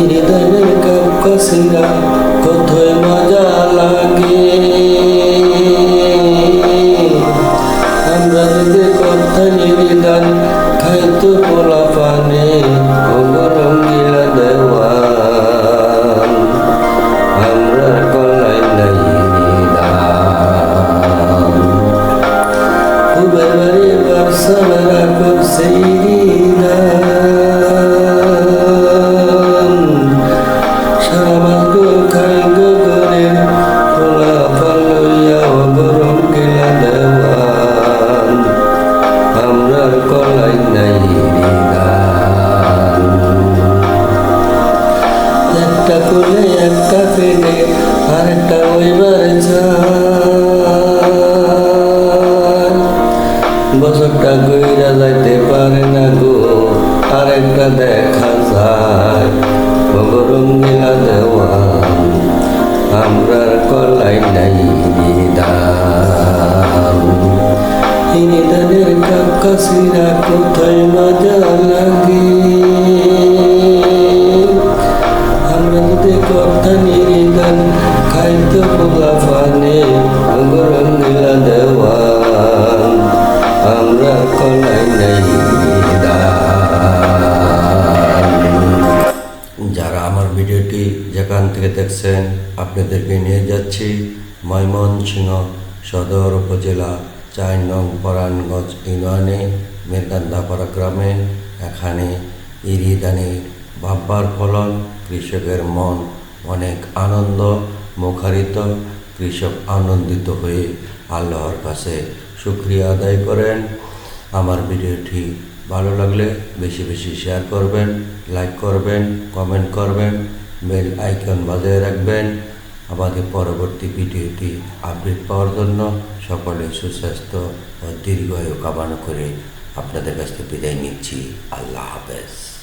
হৃদয়ের কাপ কসিরা কতই মজা লাগে? আমরা যদি কথা আমার কোথায় গগনের খোলা পালইয়া অবরম গেলা দেওয়ান আমরার কলাই নাই একটা কোলে একটা পেলে আরেকটা ওইবার বছরটা গইরা যাইতে পারে না গো দেখা যায় রঙ্গিলা দেওয়া আমরা কলাই নাই নিদান নিদানের কাকাশিরা কোথায় মজা লাগে। আমরা যদি কথা নিদান খাইতে পোলা আমরা কলাই নাই যারা আমার ভিডিওটি যেখান থেকে দেখছেন, আপনাদেরকে নিয়ে যাচ্ছি ময়মনসিংহ সদর উপজেলা চার নং পরাণগঞ্জ ইউনিয়নে মেরকান্দাপাড়া গ্রামে। এখানে ইরিদানে ভাববার ফলন কৃষকের মন অনেক আনন্দ মুখারিত, কৃষক আনন্দিত হয়ে আল্লাহর কাছে শুক্রিয়া আদায় করেন। আমার ভিডিওটি ভালো লাগলে বেশি বেশি শেয়ার করবেন লাইক করবেন কমেন্ট করবেন বেল আইকন বাজায় রাখবেন। আমাদের পরবর্তী ভিডিওটি আপডেট পাওয়ার জন্য সকলে সুস্বাস্থ্য ও দীর্ঘায়ু কামনা করে আপনাদের কাছ থেকে বিদায় নিচ্ছি। আল্লাহ হাফেজ।